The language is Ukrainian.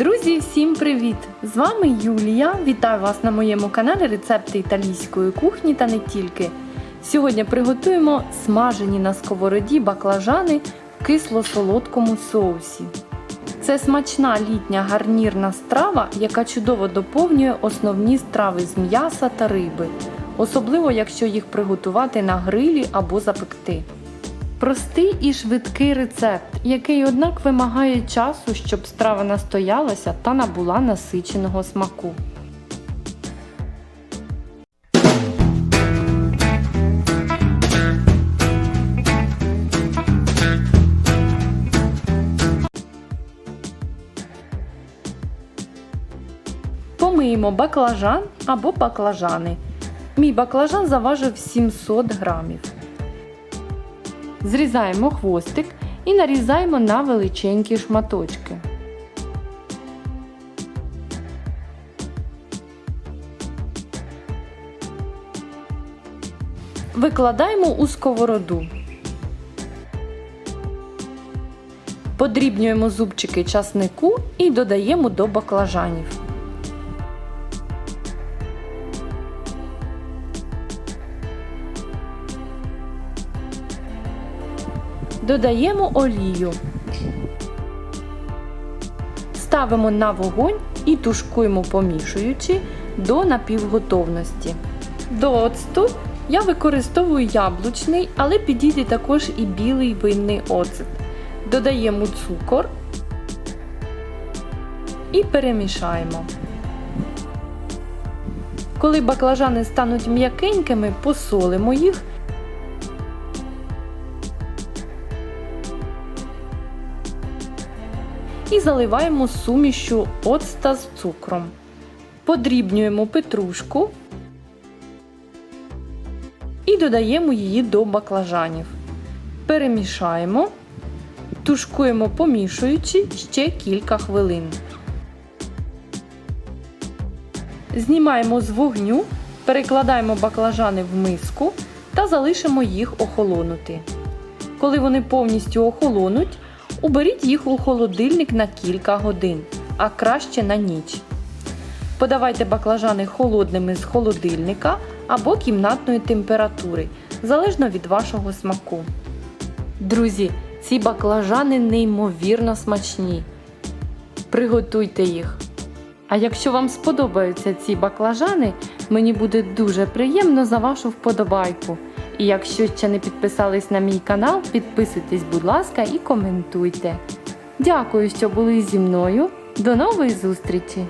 Друзі, всім привіт! З вами Юлія. Вітаю вас на моєму каналі Рецепти італійської кухні та не тільки. Сьогодні приготуємо смажені на сковороді баклажани в кисло-солодкому соусі. Це смачна літня гарнірна страва, яка чудово доповнює основні страви з м'яса та риби, особливо якщо їх приготувати на грилі або запекти. Простий і швидкий рецепт, який, однак, вимагає часу, щоб страва настоялася та набула насиченого смаку. Помиємо баклажан або баклажани. Мій баклажан заважив 700 грамів. Зрізаємо хвостик і нарізаємо на величенькі шматочки. Викладаємо у сковороду. Подрібнюємо зубчики часнику і додаємо до баклажанів. Додаємо олію. Ставимо на вогонь і тушкуємо помішуючи до напівготовності. До оцту я використовую яблучний, але підійде також і білий винний оцет. Додаємо цукор і перемішаємо. Коли баклажани стануть м'якенькими, посолимо їх і заливаємо сумішю оцта з цукром. Подрібнюємо петрушку і додаємо її до баклажанів. Перемішаємо, тушкуємо помішуючи ще кілька хвилин. Знімаємо з вогню, перекладаємо баклажани в миску та залишимо їх охолонути. Коли вони повністю охолонуть, Уберіть їх у холодильник на кілька годин, а краще на ніч. Подавайте баклажани холодними з холодильника або кімнатної температури, залежно від вашого смаку. Друзі, ці баклажани неймовірно смачні. Приготуйте їх. А якщо вам сподобаються ці баклажани, мені буде дуже приємно за вашу вподобайку. І якщо ще не підписались на мій канал, підписуйтесь, будь ласка, і коментуйте. Дякую, що були зі мною. До нової зустрічі!